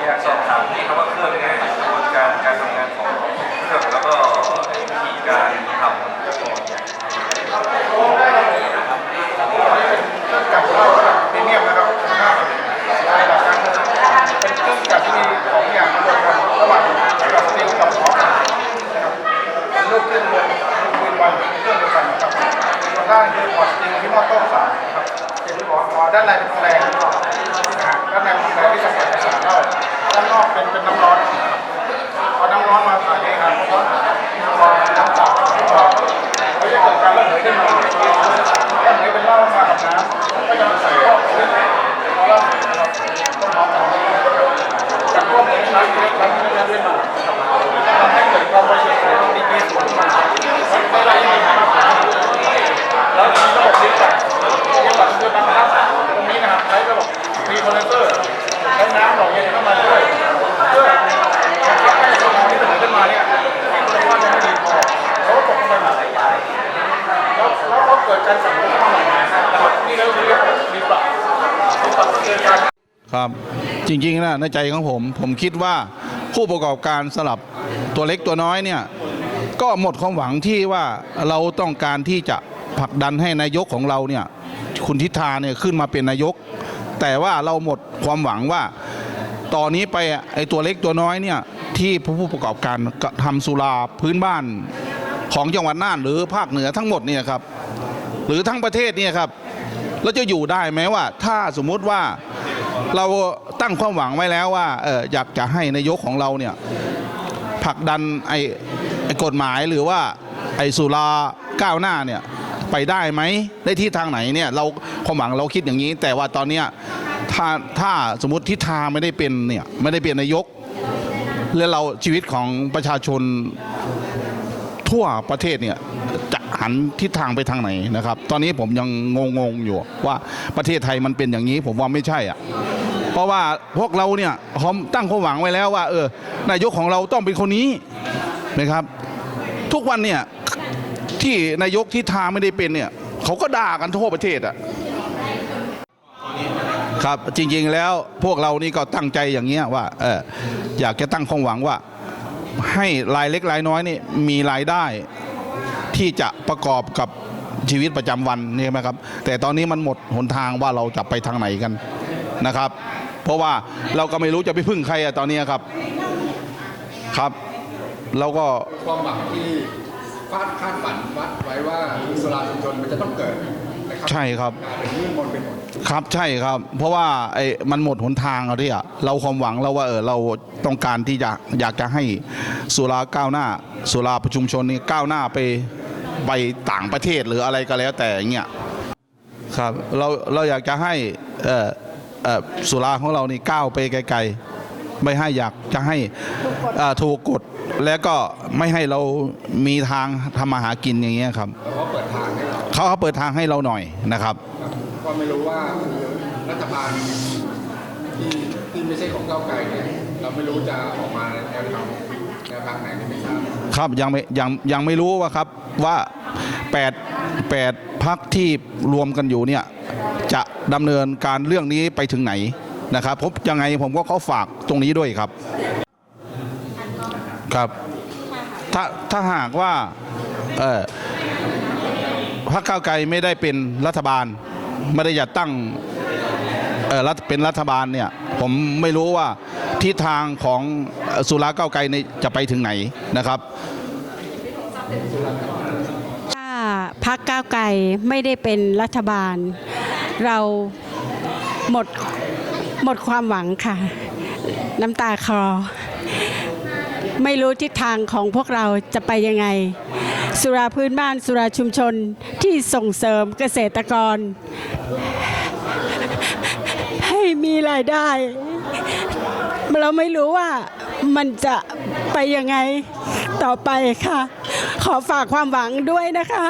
อยากสอบถามนี่ครับว่าเครื่องเนี้กระบวนการการทำงานของเครื่องแล้วก็วิธีการทำจับเหล้าระดับพรีเมียมนะครับลายหลักการเป็นเครื่องจักรที่มีของอย่างมารวมกันระหว่างกับสตีลกับออกนะครับเป็นลูกขึ้นบนลูกปืนวันเครื่องเดียวกันนะครับส่วนด้านคือพอร์ตสตีลที่ม้อต้มสารนะครับเป็นที่บอกว่าด้านในเป็นแดง ครับ จริงๆนะในใจของผม ผมคิดว่าผู้ประกอบการสลับตัวเล็กตัวน้อยเนี่ยก็หมดความหวังที่ว่าเราต้องการที่จะผลักดันให้นายกของเราเนี่ยคุณทิธาเนี่ยขึ้นมาเป็นนายก แต่ว่าเราหมดความหวังว่าตอนนี้ไปไอ้ตัวเล็กตัวน้อยเนี่ยที่ผู้ประกอบการกระทำสุราพื้นบ้านของจังหวัดน่านหรือภาคเหนือทั้งหมดเนี่ยครับหรือทั้งประเทศเนี่ยครับแล้วจะอยู่ได้ไหมว่าถ้าสมมุติว่า เราตั้งความหวังไว้แล้วว่าเอออยากจะให้นายกของเราเนี่ยผลักดันไอ้ไอกฎหมายหรือว่าไอ้สุราก้าวหน้าเนี่ยไปได้ไหมได้ที่ทางไหนเนี่ยเราความหวังเราคิดอย่างนี้ แต่ว่าตอนเนี้ยถ้าถ้าสมมติทิศทางไม่ได้เป็นเนี่ยไม่ได้เป็นนายก แล้วเราชีวิตของประชาชนทั่วประเทศเนี่ย หันทิศทางไปทางไหนนะครับ ตอนนี้ผมยังงงๆอยู่ว่าประเทศไทยมันเป็นอย่างนี้ ผมว่าไม่ใช่อะเพราะว่าพวกเราเนี่ยผมตั้งความหวังไว้แล้วว่า เออนายกของเราต้องเป็นคนนี้นะครับ ทุกวันเนี่ยที่นายกทิศทางไม่ได้เป็นเนี่ยเขาก็ด่ากันทั่วประเทศอะครับจริงๆแล้วพวกเรานี่ก็ตั้งใจอย่างเงี้ยว่าเอออยากจะตั้งความหวังว่าให้รายเล็กรายน้อยนี่มีรายได้ ที่จะประกอบกับชีวิตประจำวันนี่ไหมครับ แต่ตอนนี้มันหมดหนทางว่าเราจะไปทางไหนกันนะครับ เพราะว่าเราก็ไม่รู้จะไปพึ่งใครอะตอนนี้ครับครับเราก็ความหวังที่คาดคาดฝันวัดไว้ว่าสุราชุมชนมันจะต้องเกิดนะครับใช่ครับกลายเป็นมืดมนไปหมดครับใช่ครับ เพราะว่าไอ้มันหมดหนทางเอาที่อะเราความหวังเราว่าเออเราต้องการที่จะอยากจะให้สุราก้าวหน้า สุราประชุมชนนี่ก้าวหน้าไป ไปต่างประเทศหรืออะไรก็แล้วแต่อย่างเงี้ยครับเราเราอยากจะให้เอ่อเอ่อสุราของเรานี่ก้าวไปไกลๆ ไม่ให้อยากจะให้เอ่อถูกกฎแล้วก็ไม่ให้เรามีทางทำมาหากินอย่างเงี้ยครับแล้วก็เปิดทางให้เราเขาเขาเปิดทางให้เราหน่อยนะครับก็ไม่รู้ว่ารัฐบาลที่ที่ไม่ใช่ของก้าวไกลเนี่ยเราไม่รู้จะออกมาในแนวทาง แนวทางไหนนี่ไม่ทราบครับยังไม่ยังยังไม่รู้ว่าครับว่า8 8พักที่รวมกันอยู่เนี่ยจะดำเนินการเรื่องนี้ไปถึงไหนนะครับผมยังไงผมก็ขอฝากตรงนี้ด้วยครับครับ ถ้าถ้าหากว่าเออพรรคก้าวไกลไม่ได้เป็นรัฐบาล ไม่ได้อยากตั้งเออรัฐเป็นรัฐบาลเนี่ยผมไม่รู้ว่า ทิศทางของสุราเก้าไก่จะไปถึงไหนนะครับถ้าพักก้าวไกลไม่ได้เป็นรัฐบาล เราหมดหมดความหวังค่ะ น้ำตาคลอไม่รู้ทิศทางของพวกเราจะไปยังไง สุราพื้นบ้านสุราชุมชนที่ส่งเสริมเกษตรกร ให้มีรายได้ เราไม่รู้ว่ามันจะไปยังไงต่อไปค่ะ ขอฝากความหวังด้วยนะคะ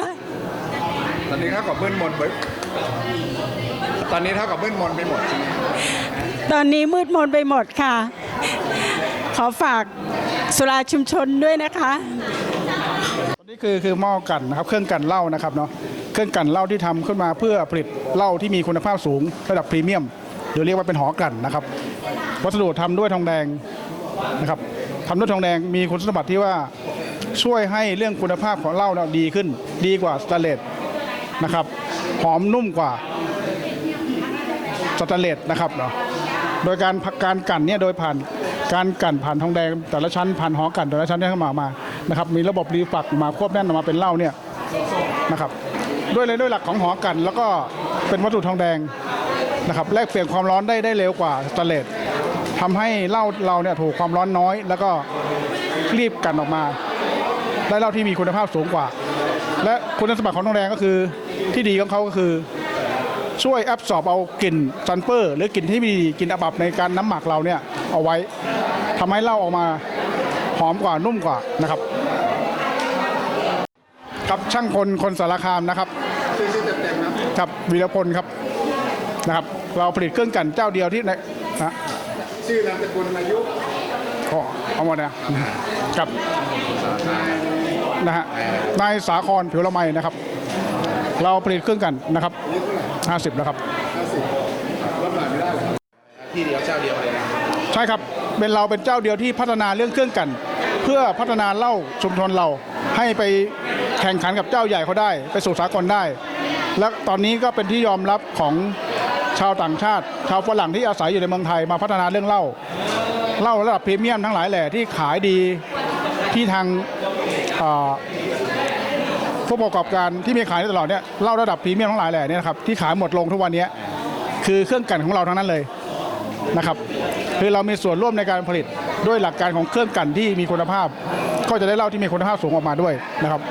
ตอนนี้เท่ากับมืดมนไปตอนนี้เท่ากับมืดมนไปหมดใช่ไหมตอนนี้มืดมนไปหมดค่ะ ขอฝากสุราชุมชนด้วยนะคะตัวนี้คือคือหม้อกันนะครับเครื่องกันเหล้านะครับเนาะเครื่องกันเหล้าที่ทำขึ้นมาเพื่อผลิตเหล้าที่มีคุณภาพสูงระดับพรีเมียมหรือเรียกว่าเป็นหอกลั่นนะครับ วัสดุทำด้วยทองแดงนะครับทำด้วยทองแดงมีคุณสมบัติที่ว่าช่วยให้เรื่องคุณภาพของเหล้าเนี่ยดีขึ้น ดีกว่าสแตนเลสนะครับหอมนุ่มกว่าสแตนเลสนะครับเนาะโดยการการกั่นเนี่ยโดยผ่านการกั่นผ่านทองแดง แต่ละชั้นผ่านหอกั่นแต่ละชั้นที่เข้ามามานะครับมีระบบรีฟักมาควบแน่นออกมาเป็นเหล้าเนี่ยนะครับด้วยเลยด้วยหลักของหอกั่นแล้วก็เป็นวัตถุทองแดง นะครับแลกเปลี่ยนความร้อนได้ได้เร็วกว่าสแตนเลสทำให้เหล้าเราเนี่ยถูกความร้อนน้อย แล้วก็รีบกันออกมา ได้เหล้าที่มีคุณภาพสูงกว่า และคุณสมบัติของทองแดงก็คือที่ดีของเขาก็คือ ช่วยแอบสอบเอากลิ่นซัลเฟอร์ หรือกลิ่นที่มีกลิ่นอับับในการน้ำหมักเราเนี่ยเอาไว้ทำให้เหล้าออกมาหอมกว่านุ่มกว่านะครับ ครับช่างคนคนสารคามนะครับครับวีรพลครับ นะครับ เราผลิตเครื่องกลันเจ้าเดียวที่ในนะชื่อนามสกุลอายุก็เอาหมดนะครับนะฮะนายสาครผิวละไมนะครับ เราผลิตเครื่องกลันนะครับอายุเท่าไหร่50แล้วครับห้าสิบรับหน่อยไม่ได้เหรอที่เดียวเจ้าเดียวเลยนะใช่ครับเป็นเราเป็นเจ้าเดียวที่พัฒนาเรื่องเครื่องกลัน เพื่อพัฒนาเหล้าชุมชนเราให้ไปแข่งขันกับเจ้าใหญ่เขาได้ ไปสู่สากลได้ และตอนนี้ก็เป็นที่ยอมรับของ ชาวต่างชาติ ชาวฝรั่งที่อาศัยอยู่ในเมืองไทยมาพัฒนาเรื่องเหล้าเหล้าระดับพรีเมียมทั้งหลายแหล่ที่ขายดีที่ทางผู้ประกอบการที่มีขายได้ตลอดเนี่ยเหล้าระดับพรีเมียมทั้งหลายแหล่เนี่ยนะครับที่ขายหมดลงทุกวันนี้คือเครื่องกันของเราทั้งนั้นเลยนะครับ คือเรามีส่วนร่วมในการผลิตด้วยหลักการของเครื่องกันที่มีคุณภาพ ก็จะได้เหล้าที่มีคุณภาพสูงออกมาด้วยนะครับ